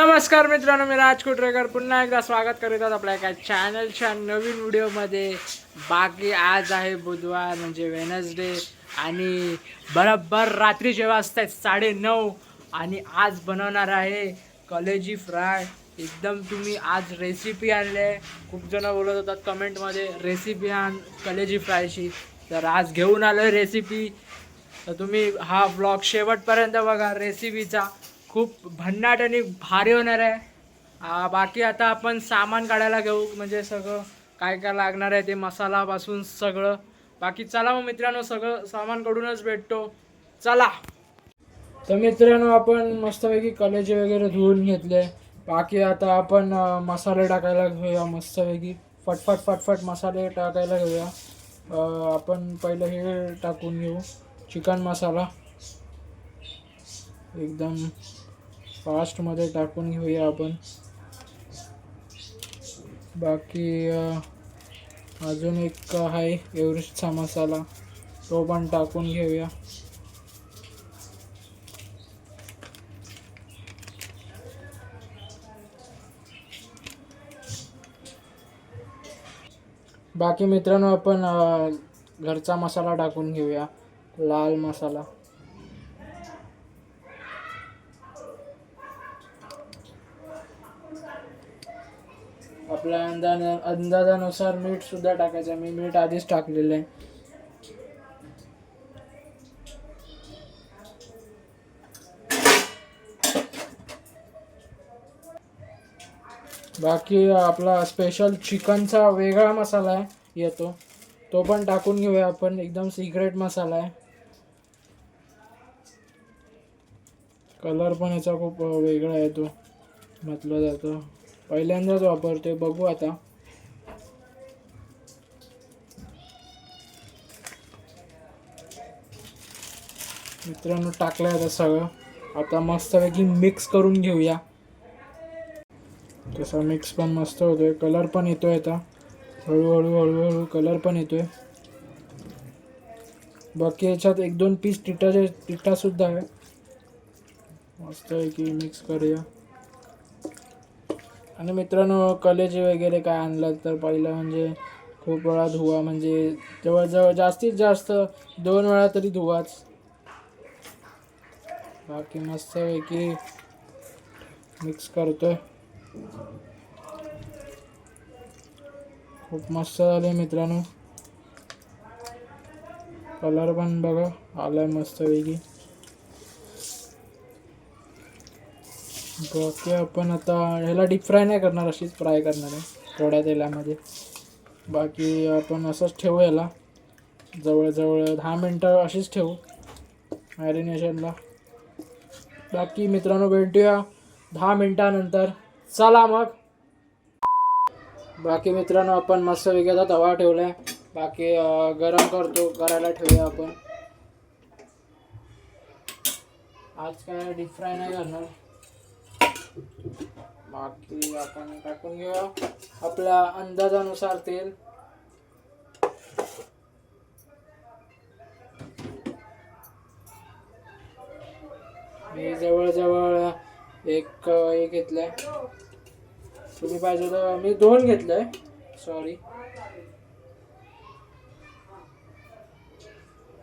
नमस्कार मित्रांनो मी राज कुटरेकर. पुन्हा एकदा स्वागत करीत आहोत आपल्या एका चॅनलच्या नवीन व्हिडिओमध्ये. बाकी आज आहे बुधवार म्हणजे वेनसडे आणि बरोबर रात्री जेव्हा आहेत साडे नऊ आणि आज बनवणार आहे कलेजी फ्राय. एकदम तुम्ही आज रेसिपी आणली. आहे खूप जण बोलत होतात कमेंटमध्ये रेसिपी आण कलेजी फ्रायची. तर आज घेऊन आलो आहे रेसिपी तर तुम्ही हा ब्लॉग शेवटपर्यंत बघा रेसिपीचा खूप भन्नाट आणि भारी होणार आहे. बाकी आता आपण सामान काढायला घेऊ म्हणजे सगळं काय काय लागणार आहे ते मसालापासून सगळं. बाकी चला मग मित्रांनो सगळं सामान कडूनच भेटतो. चला. तर मित्रांनो आपण मस्तपैकी कलेजे वगैरे धुवून घेतले. बाकी आता आपण मसाले टाकायला घेऊया मस्तपैकी. फटफट फटफट मसाले टाकायला घेऊया. आपण पहिलं हे टाकून घेऊ. चिकन मसाला. एकदम फास्टमध्ये टाकून घेऊया आपण. बाकी अजून एक आहे एव्हरेस्टचा मसाला. तो पण टाकून घेऊया. बाकी मित्रांनो आपण घरचा मसाला टाकून घेऊया. लाल मसाला. आपल्या अंदाज अंदाजानुसार मीठ सुद्धा टाकायचं. मी मीठ आधीच टाकलेलं आहे. बाकी आपला स्पेशल चिकनचा वेगळा मसाला आहे येतो. तो पण टाकून घेऊया आपण. एकदम सिक्रेट मसाला आहे. कलर पण याचा खूप वेगळा येतो म्हटलं जातं. पहिल्यांदाच वापरतोय. बघू आता. मित्रांनो टाकलं आता सगळं. आता मस्तपैकी मिक्स करून घेऊया. तसा मिक्स पण मस्त होतोय. कलर पण येतोय आता. हळूहळू हळूहळू कलर पण येतोय. बाकी याच्यात एक दोन पीस तिठाचे टिटासुद्धा आहे. मस्तपैकी मिक्स करूया. आणि मित्रांनो कलेज वगैरे काय आणलं तर पहिलं म्हणजे खूप वेळा धुवा म्हणजे जवळजवळ जास्तीत जास्त दोन वेळा तरी धुवाच. बाकी मस्तपैकी मिक्स करतोय. खूप मस्त झाले मित्रांनो. कलर पण बघा आलाय मस्तपैकी. बाकी आपण आता ह्याला डीप फ्राय नाही करणार अशीच फ्राय करणार आहे थोड्या तेलामध्ये. बाकी आपण असंच ठेवू याला जवळजवळ दहा मिनटं अशीच ठेवू मॅरिनेशनला बाकी मित्रांनो भेटूया दहा मिनटानंतर. चला मग. बाकी मित्रांनो आपण मस्त वेगळा तवा ठेवला आहे बाकी गरम करतो करायला ठेवूया आपण. आज काय डीप फ्राय नाही करणार. बाकी आपण टाकून घेऊया आपल्या अंदाजानुसार तेल. मी जवळजवळ एक हे घेतलंय. तुम्ही पाहिजे तर मी दोन घेतलंय. सॉरी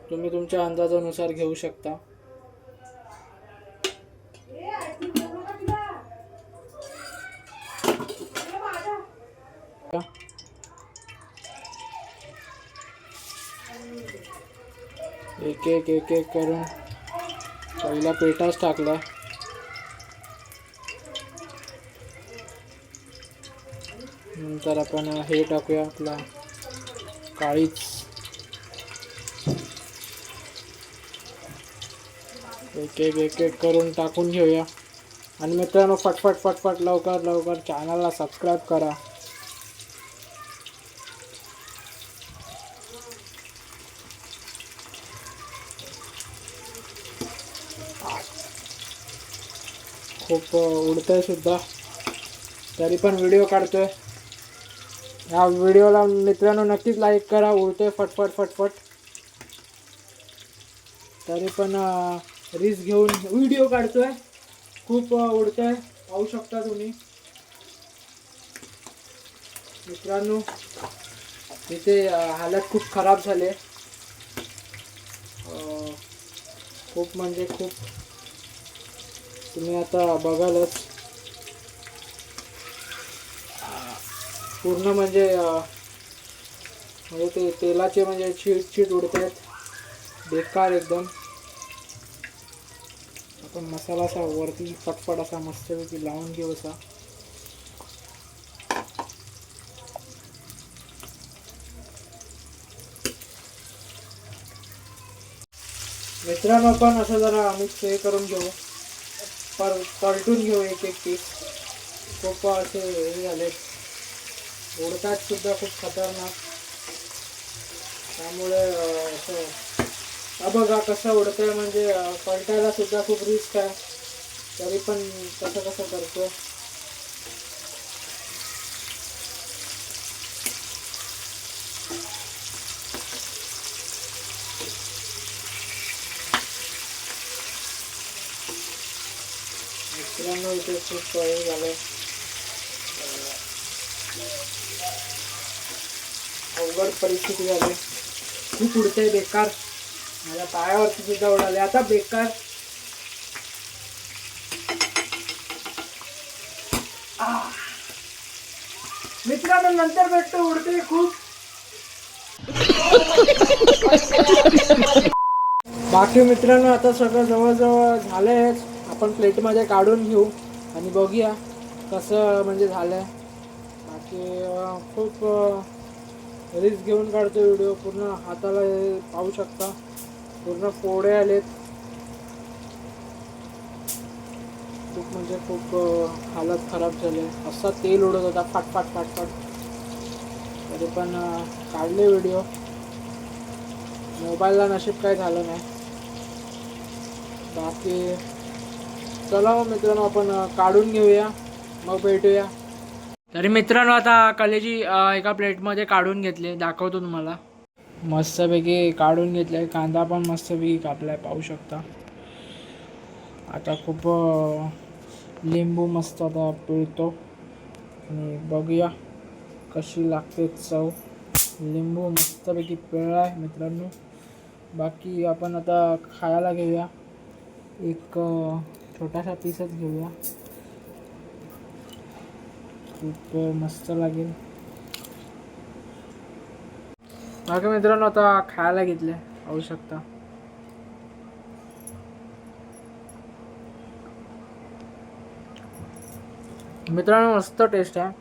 तुम्ही तुमच्या अंदाजानुसार घेऊ शकता. एक एक एक एक करून. पहिला पेटाच टाकला. नंतर आपण हे टाकूया आपला काळीच. एक एक एक एक करून टाकून घेऊया. आणि मित्रांनो फटफट फटफट लवकर लवकर चॅनलला सबस्क्राईब करा. खूप उडतंय सुद्धा. तरी पण व्हिडिओ काढतोय. ह्या व्हिडिओला मित्रांनो नक्कीच लाईक करा. उडतोय फटफट फटफट. तरी पण रिस्क घेऊन व्हिडिओ काढतोय. खूप अ, आहे पाहू शकता तुम्ही. मित्रांनो इथे हालत खूप खराब झाले खूप म्हणजे खूप तुम्ही आता बघालच. पूर्ण म्हणजे म्हणजे ते तेलाचे म्हणजे चीट चीट उडत आहेत बेकार एकदम. आपण मसाला असा वरती पटपट असा मस्तपैकी लावून घेऊ असा. मित्रांनो पण असं जरा मिक्स हे करून घेऊ. पर पलटून घेऊ एक एक पीस खूप असे हे झाले उडतात सुद्धा खूप खतरनाक. त्यामुळे असं बघा कसं उडतंय म्हणजे पलटायला सुद्धा खूप रिस्क आहे. तरी पण कसं कसं करतो मित्रांनो इथे खूप हे झालंय अवघड परिस्थिती झाली. खूप उडते बेकार. माझ्या पायावरती सुद्धा उडाले. आता बेकार. मित्रांनो नंतर भेटतो. उडते खूप. बाकी मित्रांनो आता सगळं जवळजवळ झालंयच. आपण प्लेटमध्ये काढून घेऊ आणि बघूया कसं म्हणजे झालं आहे बाकी खूप रिस्क घेऊन काढतो व्हिडिओ पूर्ण हाताला पाहू शकता. पूर्ण फोडे आलेत. खूप म्हणजे खूप हालत खराब झाले. असा तेल उडत होता. फाट फाट फाट फाट. तरी पण काढले व्हिडिओ मोबाईलला नशीब काही झालं नाही. बाकी चला मग मित्रांनो आपण काढून घेऊया. मग भेटूया. तरी मित्रांनो आता कलेजी एका प्लेटमध्ये काढून घेतले. दाखवतो तुम्हाला. मस्तपैकी काढून घेतले. कांदा पण मस्तपैकी कापलाय पाहू शकता. आता खूप लिंबू मस्त आता पिळतो. आणि बघूया कशी लागते चव. लिंबू मस्तपैकी पिळला आहे मित्रांनो. बाकी आपण आता खायला घेऊया. एक छोटासा पीसच घेऊया. खूप मस्त लागेल. बाकी मित्रांनो आता खायला घेतले होऊ शकता. मित्रांनो मस्त टेस्ट आहे.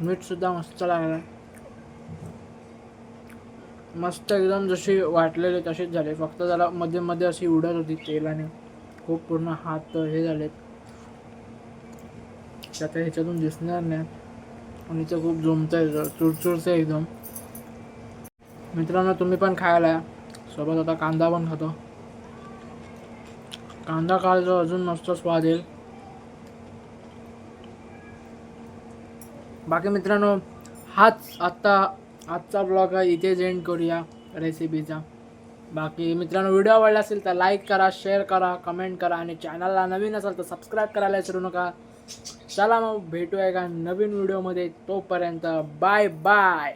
मीठ सुद्धा मस्त लागलं आहे मस्त एकदम जशी वाटलेली तशीच झाली. फक्त जरा मध्ये मध्ये अशी उडत होती तेलाने. खूप पूर्ण हात हे झालेत. ते आता ह्याच्यातून दिसणार नाही आणि इथं खूप जमत आहे चुरचुरचं आहे एकदम. मित्रांनो तुम्ही पण खायला सोबत आता कांदा पण खातो. कांदा खायचा अजून मस्त स्वाद येईल. बाकी मित्रांनो हाच आत्ता आजचा ब्लॉग इथेच एंड करूया रेसिपीचा बाकी मित्रांनो व्हिडिओ आवडला असेल तर लाईक करा शेअर करा कमेंट करा आणि चॅनलला नवीन असाल तर सबस्क्राईब करायला विसरू नका. चला मग भेटूया एका नवीन व्हिडिओमध्ये तोपर्यंत बाय बाय